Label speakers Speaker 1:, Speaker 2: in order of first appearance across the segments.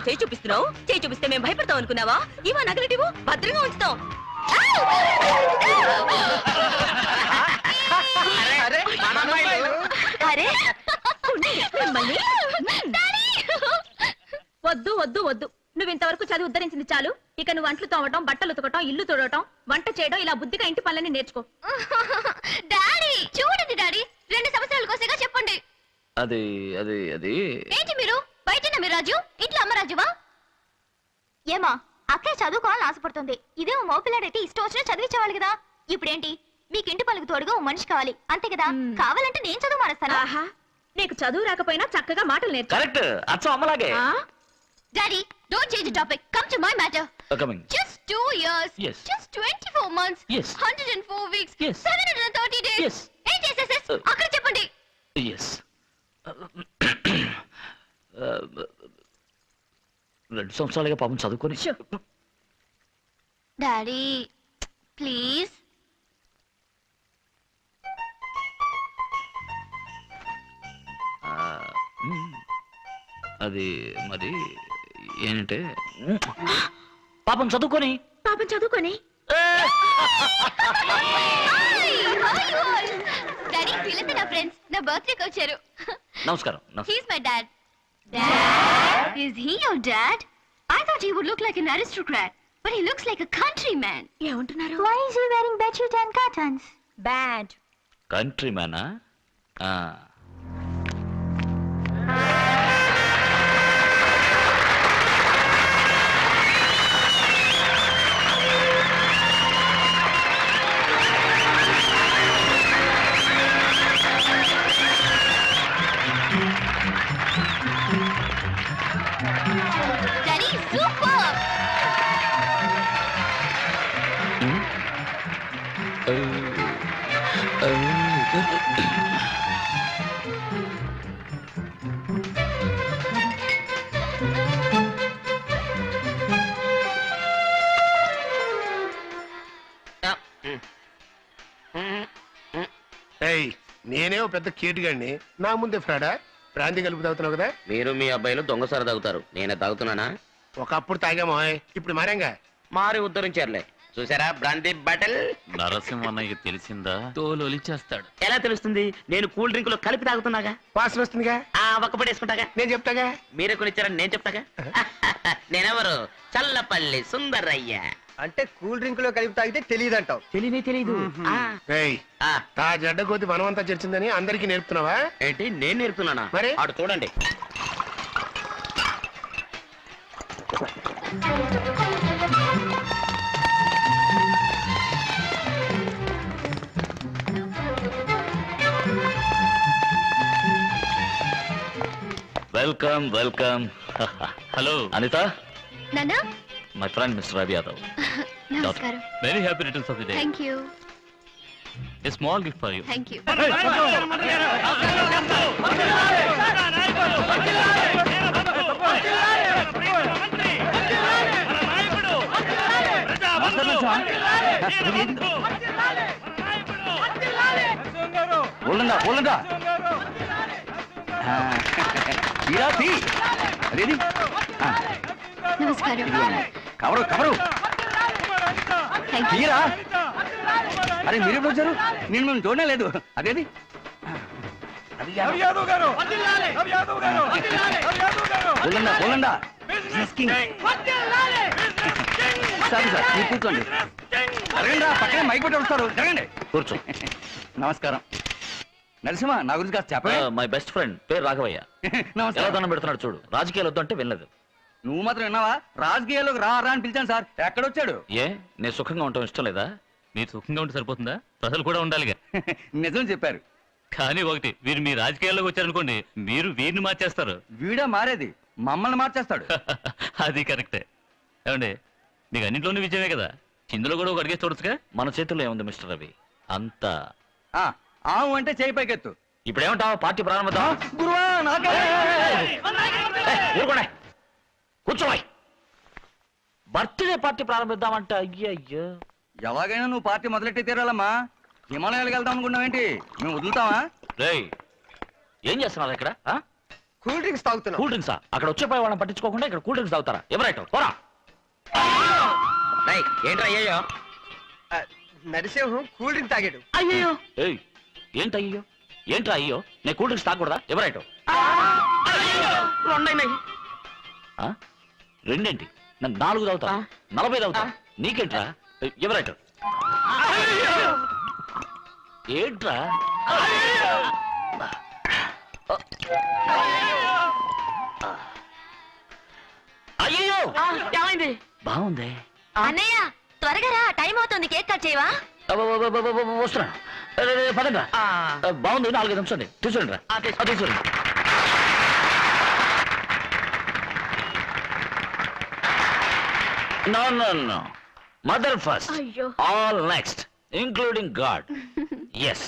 Speaker 1: చూస్తున్నావు చేయి చూపిస్తే మేము భయపడతాం అనుకున్నావా? ఇవా నగలటివు? భద్రంగా ఉంచుతాం. అరే ఉండండి, మిమ్మల్ని. వద్దు వద్దు వద్దు. నువ్వు ఇంతవరకు చదివి ఉద్ధరించింది చాలు. ఇక నువ్వు అంట్లు తోమటం బట్టలు ఉతకటం ఇల్లు తుడవటం వంట చేయడం ఇలా బుద్ధిగా ఇంటి పనులని నేర్చుకో.
Speaker 2: డాడీ చూడండి డాడీ. రెండు సంవత్సరాల కోసేగా చెప్పండి.
Speaker 3: అది అది అది.
Speaker 2: ఏంటి మీరు? బయట మీరాజు ఇంట్లో అమ్మరాజువా ఏమా అక్కడే చదువుకోవాలని ఆశపడుతుంది. ఇదే మోపిల్లాడైతే ఇష్టం వచ్చినా చదివించేవాళ్ళు కదా. ఇప్పుడేంటి? మీకు ఇంటి పలుకు తోడుగా ఓ మనిషి కావాలి. అంతే కదా? కావాలంటే నేను చదువు మానేస్తాను.
Speaker 1: ఆహా నీకు చదువు రాకపోయినా చక్కగా మాటలు నేర్చు.
Speaker 3: కరెక్ట్. అచ్చం అమ్మలాగే.
Speaker 2: My
Speaker 3: matter
Speaker 2: just 2 years
Speaker 3: yes.
Speaker 2: just 24 months.
Speaker 3: Yes.
Speaker 2: 104 weeks.
Speaker 3: Yes. 700 రెండు సంవత్సరాలుగా పాపం చదువుకొని. Daddy please. అది మరి ఏంటంటే పాపం చదువుకొని.
Speaker 1: పాపం చదువుకొని.
Speaker 2: డాడీ వీళ్ళంతా నా ఫ్రెండ్స్ నా బర్త్డేకి వచ్చారు.
Speaker 3: నమస్కారం నమస్కారం.
Speaker 2: He's my dad. He your dad? I thought he would look like an aristocrat but he looks like a countryman
Speaker 1: ఏమంటున్నారు
Speaker 2: why is he wearing bedsheet and curtains
Speaker 1: bad
Speaker 3: country మ్యానా
Speaker 4: నేనే ఓ పెద్ద కేటుగాడిని నా ముందే ఫ్రాడా? ప్రాంతి కలుపు తాగుతున్నావు కదా?
Speaker 5: మీరు మీ అబ్బాయిలు దొంగసారి తాగుతారు. నేనే తాగుతున్నానా?
Speaker 4: ఒకప్పుడు తాగామో? ఇప్పుడు మారంగా?
Speaker 5: మారి ఉద్ధరించారులే. చూసారా బ్రాంతి బాటిల్
Speaker 3: నరసింహన్నయ్య తెలిసిందా? తోలొలిచేస్తాడు.
Speaker 5: ఎలా తెలుస్తుంది? నేను కూల్ డ్రింక్లో కలిపి తాగుతున్నాగా?
Speaker 4: వాసన వస్తుందిగా
Speaker 5: ఆ ఒక్క పడేసుకుంటాగా
Speaker 4: నేను చెప్తాగా?
Speaker 5: మీరే కొనిచ్చారని నేను చెప్తాగా? నేనెవరు? చల్లపల్లి సుందరయ్య.
Speaker 6: అంటే కూల్ డ్రింక్లో కలిపి తాగితే తెలియదంటావు
Speaker 5: తెలియనే తెలీదు. ఆ,
Speaker 4: ఏయ్
Speaker 5: ఆ,
Speaker 4: తా జడ్డ కోతి మనమంతా చర్చిందని అందరికీ నేర్పుతున్నావా?
Speaker 5: ఏంటి నేను నేర్పుతున్నానా?
Speaker 4: మరి?
Speaker 5: ఆడు చూడండి.
Speaker 3: Welcome welcome. హలో. అనిత?
Speaker 2: నానా?
Speaker 3: My friend mister Ravi Yadav
Speaker 2: నమస్కారం
Speaker 3: very happy returns of the day
Speaker 2: thank you
Speaker 3: a small gift for you
Speaker 2: thank you
Speaker 6: ఉండంగా ఉండంగా తీరా తీ
Speaker 2: నమస్కారం
Speaker 6: కవరు కవరు. తీరా? అరే మీరెప్పుడు వచ్చారు? నేను మేము చూడనే లేదు. అదేది? సరే సార్ మీరు కూర్చోండి. జరగండి పక్కనే మైక్ పెట్టి వస్తారు. జరగండి.
Speaker 3: కూర్చో.
Speaker 6: నమస్కారం. నరసింహ నా గురించి కాస్త చెప్పే
Speaker 3: మై బెస్ట్ ఫ్రెండ్ పేరు రాఘవయ్య.
Speaker 6: నమస్కారం.
Speaker 3: దండం పెడుతున్నాడు చూడు. రాజకీయాలు వద్దు అంటే వెళ్ళదు
Speaker 6: నువ్వు మాత్రం విన్నావా? రాజకీయాల్లోకి రా రా అని పిలిచాను సార్. ఎక్కడొచ్చాడు?
Speaker 3: ఏ నేను సుఖంగా ఉండటం ఇష్టం లేదా?
Speaker 7: మీరు సుఖంగా ఉంటే సరిపోతుందా? ప్రజలు కూడా ఉండాలిగా.
Speaker 6: నిజం చెప్పారు.
Speaker 7: కానీ ఒకటి వీరు మీ రాజకీయాల్లోకి వచ్చారనుకోండి మీరు వీరిని మార్చేస్తారు.
Speaker 6: వీడే మారేది? మమ్మల్ని మార్చేస్తాడు.
Speaker 7: అది కరెక్టే. ఏమండి మీకు అన్నింటిలోనూ విజయమే కదా? ఇందులో కూడా ఒక అడిగేసి చూడొచ్చుగా?
Speaker 3: మన చేతుల్లో ఏముంది మిస్టర్ రవి? అంతా.
Speaker 6: ఆ, ఆవు అంటే చేయి పైకెత్తు.
Speaker 3: ఇప్పుడు ఏమంటావు పార్టీ
Speaker 6: నాకే.
Speaker 3: ఊరుకోండి. కూర్చోవాయి బర్త్డే పార్టీ ప్రారంభిద్దామంటే అయ్యయ్యో.
Speaker 6: ఎలాగైనా నువ్వు పార్టీ మొదలెట్టి తీరాలమ్మా. హిమాలయాలకు వెళ్దాం అనుకున్నావేంటి? మేము వదులుతావా
Speaker 3: రేయ్ ఏం చేస్తున్నారు ఇక్కడ? ఆ?
Speaker 8: కూల్ డ్రింక్స్ తాగుతున్నాం.
Speaker 3: కూల్ డ్రింక్సా? అక్కడ వచ్చే పోయే వాళ్ళని పట్టించుకోకుండా ఇక్కడ కూల్ డ్రింక్స్ తాగుతారా? ఎవరైతే పోరా.
Speaker 5: రేయ్, ఏంట్రా అయ్యో?
Speaker 8: ఆ, నరసింహం కూల్ డ్రింక్ తాగాడు.
Speaker 5: అయ్యో
Speaker 3: ఏయ్. ఏంటి అయ్యో ఏంట్రా అయ్యో? నేను కూల్ డ్రింక్స్ తాగకూడదా? ఎవరైతే
Speaker 5: రెండైనాయి.
Speaker 3: ఆ? రెండేంటి నన్ను నాలుగు తాగుతా
Speaker 5: ఆ.
Speaker 3: నలభై తాగుతా
Speaker 5: ఆ.
Speaker 3: నీకేంట్రా? ఎవరైతే ఏంట్రా? అయ్యో
Speaker 5: ఏమైంది?
Speaker 3: బాగుంది.
Speaker 9: అన్నయ్య త్వరగా రా. టైం అవుతుంది. కేక్ కట్ చేయవా?
Speaker 3: వస్తున్నాను
Speaker 5: ఆ,
Speaker 3: బాగుంది. నాలుగైదు నిమిషం తీసుకురండి రా. తీసుకురండి. No no no mother first
Speaker 1: అయ్యో.
Speaker 3: All next including god yes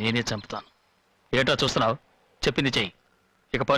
Speaker 7: నేనే చంపుతాను. ఏటో చూస్తున్నావు? చెప్పింది చెయ్యి.